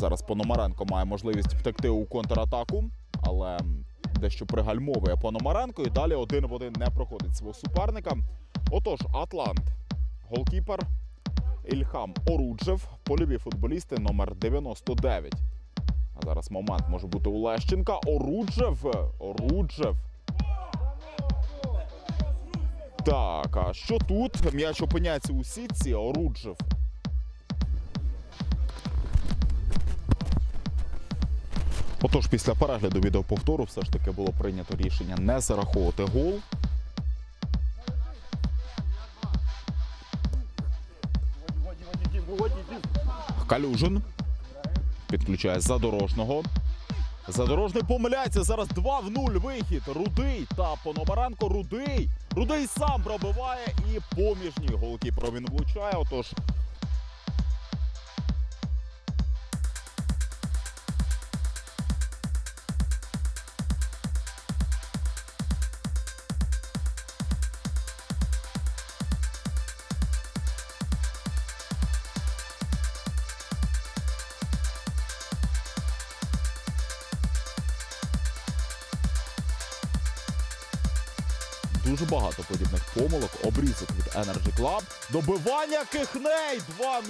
Зараз Пономаренко має можливість втекти у контратаку, але дещо пригальмовує Пономаренко і далі один в один не проходить свого суперника. Отож, Атлант, голкіпер Ільхам Оруджев, польові футболісти номер 99. А зараз момент може бути у Лещенка. Оруджев. Оруджев. Так, а що тут? М'яч опиняється у сітці. Оруджев. Отож, після перегляду відеоповтору все ж таки було прийнято рішення не зараховувати гол. Калюжин підключає задорожного. Задорожний помиляється. Зараз 2 в 0 вихід. Рудий та Пономаренко. Рудий. Рудий сам пробиває і поміжній голкіпер він влучає. Отож, Дуже багато подібних помилок. Обрізок від Energy Club. Добивання Кихней 2-0.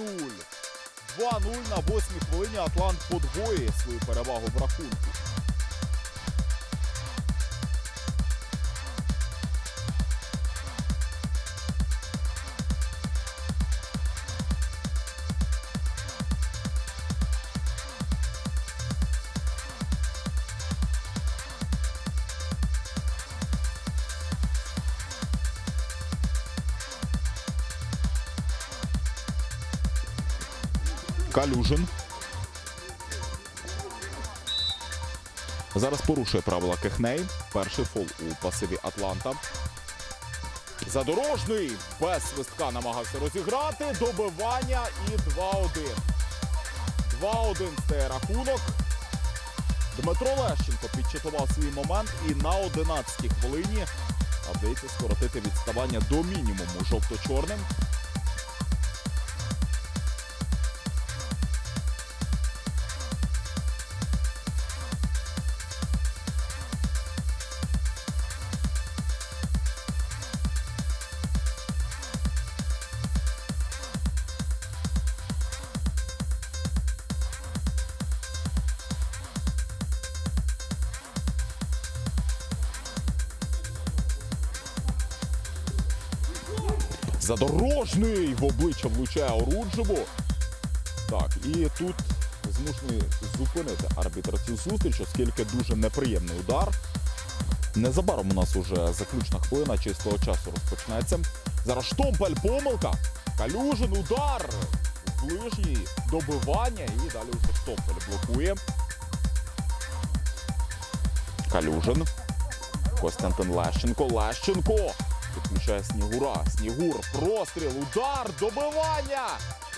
2-0 на восьмій хвилині Атлант подвоює свою перевагу в рахунку. Калюжин. Зараз порушує правила Кехней. Перший фол у пасиві Атланта. Задорожний без свистка намагався розіграти. Добивання і 2-1. 2-1 стає рахунок. Дмитро Лещенко підчитував свій момент і на 11-й хвилині вдається скоротити відставання до мінімуму жовто-чорним. Задорожний в обличчя влучає Оруджеву. Так, і тут змушений зупинити арбітр цю зустріч, оскільки дуже неприємний удар. Незабаром у нас уже заключна хвилина чистого часу розпочнеться. Зараз штомпель, помилка. Калюжин, удар. Ближній добивання і далі уже штомпель блокує. Калюжин. Костянтин Лещенко. Лещенко. Підключає Снігура. Снігур. Простріл. Удар. Добивання.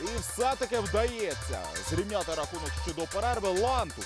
І все-таки вдається зрівняти рахунок ще до перерви Ланту.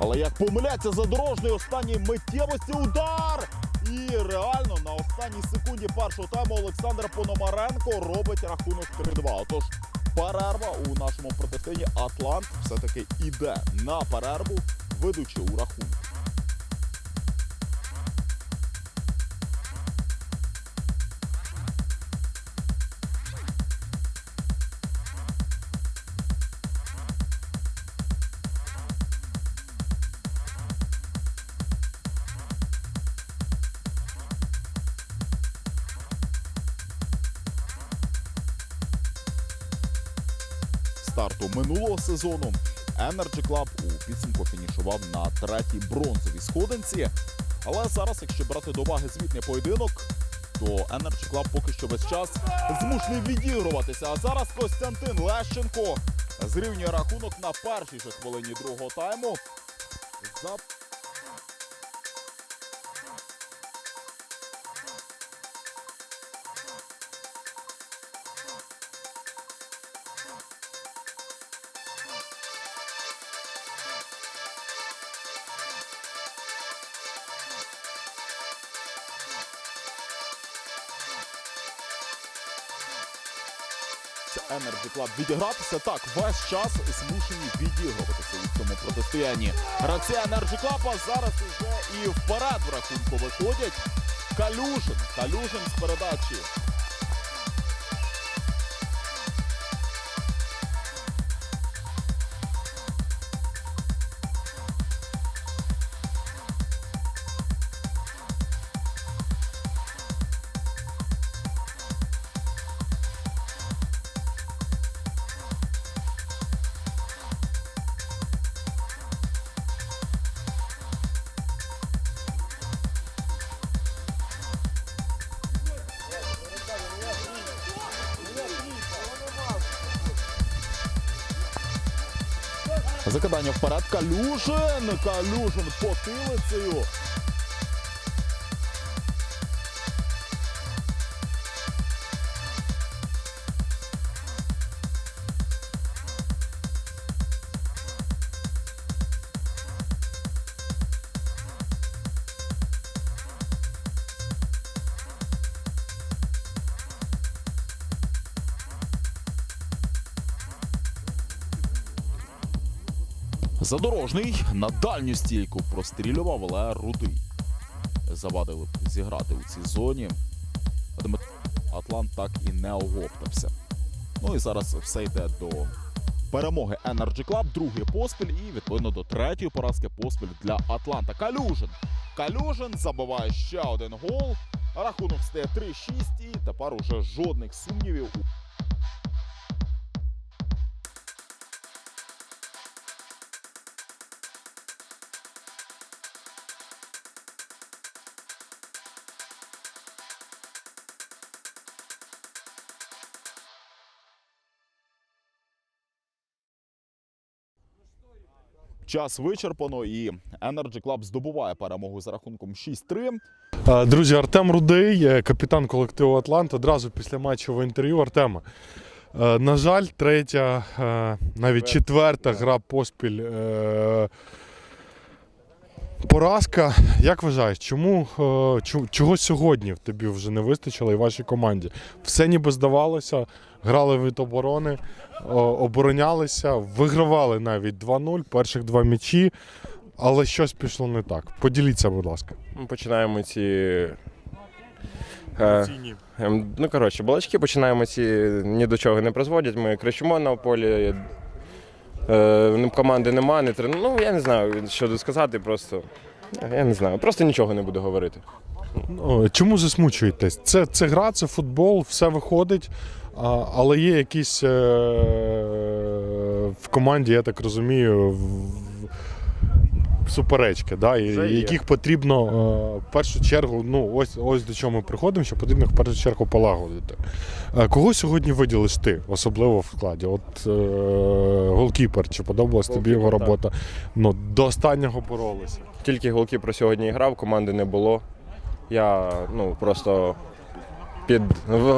Але як помиляться задорожний останній миттєвості удар! І реально на останній секунді першого тайму Олександр Пономаренко робить рахунок 3-2. Отож, перерва у нашому протистоянні. Атлант все-таки іде на перерву, ведучи у рахунку. Старту минулого сезону Energy Club у підсумку фінішував на третій бронзовій сходинці. Але зараз, якщо брати до уваги звітний поєдинок, то Energy Club поки що весь час змушений відігруватися. А зараз Костянтин Лещенко зрівнює рахунок на першій же хвилині другого тайму. За Energy Club відігратися так весь час змушені відігруватися у цьому протистоянні. Гравці Energy Club зараз уже і вперед в рахунку виходять. Калюжин, Калюжин з передачі. Закидання вперед. Калюжин. Калюжин потилицею. Задорожний на дальню стійку прострілював, але рудий. Завадили б зіграти у цій зоні. Атлант так і не оговтався. Ну і зараз все йде до перемоги Energy Club, другий поспіль і відповідно до третьої поразки поспіль для Атланта. Калюжин. Калюжин забиває ще один гол. Рахунок стає 3-6 і тепер уже жодних сумнівів Час вичерпано і Energy Club здобуває перемогу за рахунком 6-3. Е, Друзі, Артем Рудий, е, капітан колективу Атлант. Одразу після матчового інтерв'ю Артема. е, На жаль, третя, навіть четверта гра поспіль. Поразка. Як вважаєш, чому чого сьогодні в тобі вже не вистачило і вашій команді? Все ніби здавалося, грали від оборони, оборонялися, вигравали навіть 2-0, перших два м'ячі, але щось пішло не так. Поділіться, будь ласка. Ми починаємо ці. Е, ем, ну, коротше, балачки починаємо ці ні до чого не призводять. Ми кричимо на полі. Е, команди нема, не трен... Ну, я не знаю, що сказати, просто. Я не знаю, просто нічого не буду говорити. Чому засмучуєтесь? Це, це гра, це футбол, все виходить, а, але є якісь е, в команді, я так розумію, в- суперечки, да, і- Це є. яких потрібно е, в першу чергу, ну ось ось до чого ми приходимо, що потрібно в першу чергу полагодити. Е, Кого сьогодні виділиш ти, особливо в складі? От е, голкіпер, чи подобалась тобі його Голкіпер, так. робота? Ну, до останнього боролися. Тільки голкіпер сьогодні грав, команди не було. Я ну, просто під.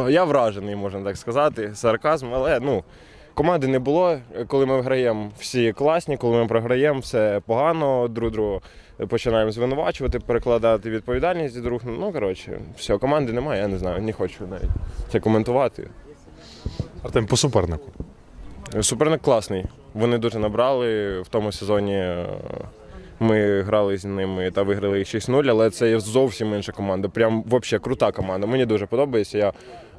Я вражений, можна так сказати, сарказм, але ну. Команди не було. Коли ми граємо, всі класні, коли ми програємо, все погано, друг другу починаємо звинувачувати, перекладати відповідальність друг. Ну, коротше, все, команди немає, я не знаю, не хочу навіть це коментувати. Артем, по супернику. Суперник класний. Вони дуже набрали. В тому сезоні ми грали з ними та виграли їх 6-0, але це є зовсім інша команда. Прям взагалі крута команда. Мені дуже подобається. Я,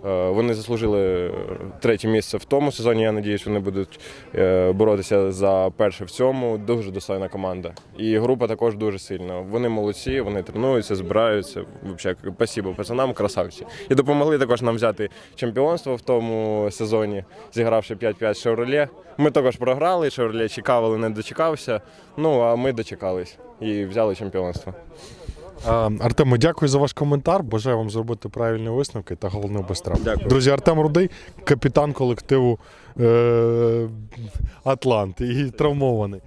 вони заслужили третє місце в тому сезоні. Я сподіваюся, вони будуть е, боротися за перше в цьому. Дуже достойна команда. І група також дуже сильна. Вони молодці, вони тренуються, збираються. Взагалі, спасибо пацанам, красавці. І допомогли також нам взяти чемпіонство в тому сезоні, зігравши 5-5 Шевроле. Ми також програли, Шевроле чекав, але не дочекався. Ну а ми дочекались і взяли чемпіонство. Е, Артему, дякую за ваш коментар. Бажаю вам зробити правильні висновки та головне без травм. Дякую. Друзі, Артем Рудий, капітан колективу е- Атлант і травмований.